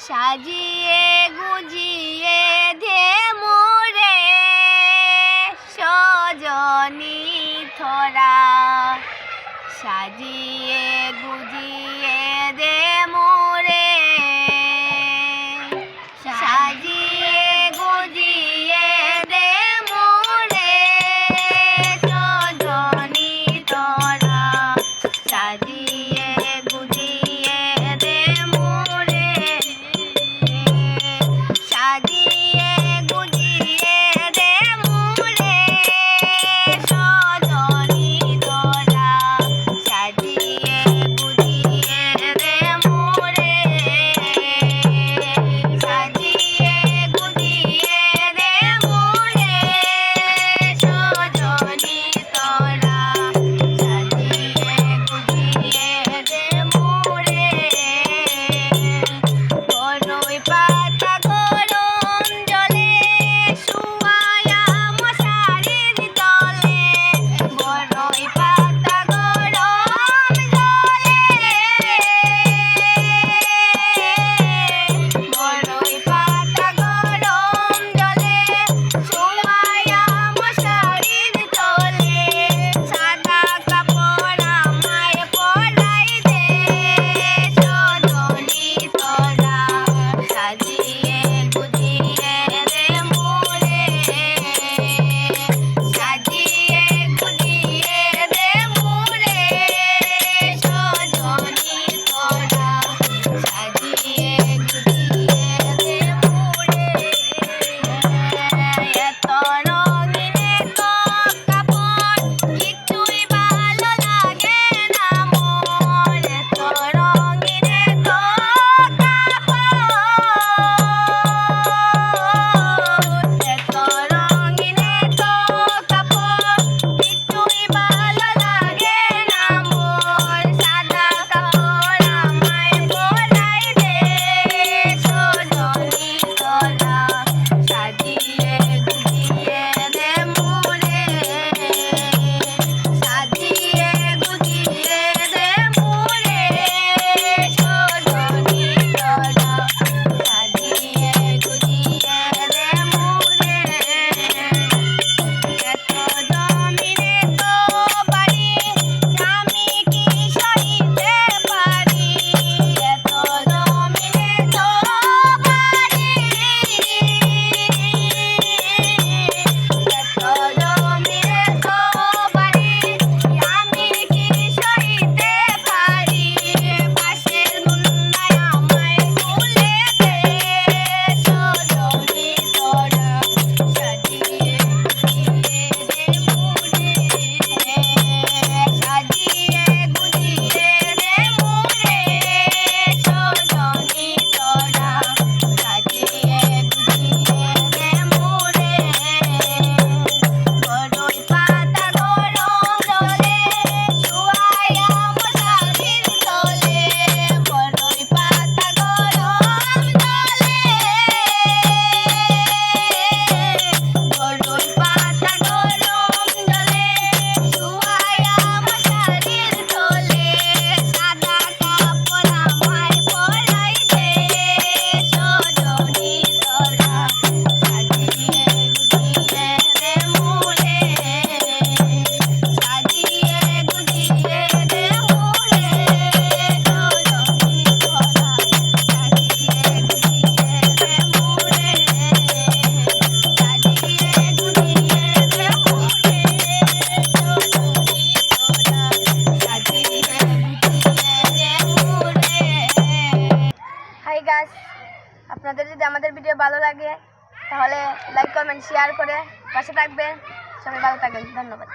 সাজিয়ে গুজিয়ে ধে মোরে সজনী থরা সাজিয়ে গুজিয়ে এই গাছ আপনাদের যদি আমাদের ভিডিও ভালো লাগে, তাহলে লাইক কমেন্ট শেয়ার করে পাশে থাকবেন। সবাই ভালো থাকবেন। ধন্যবাদ।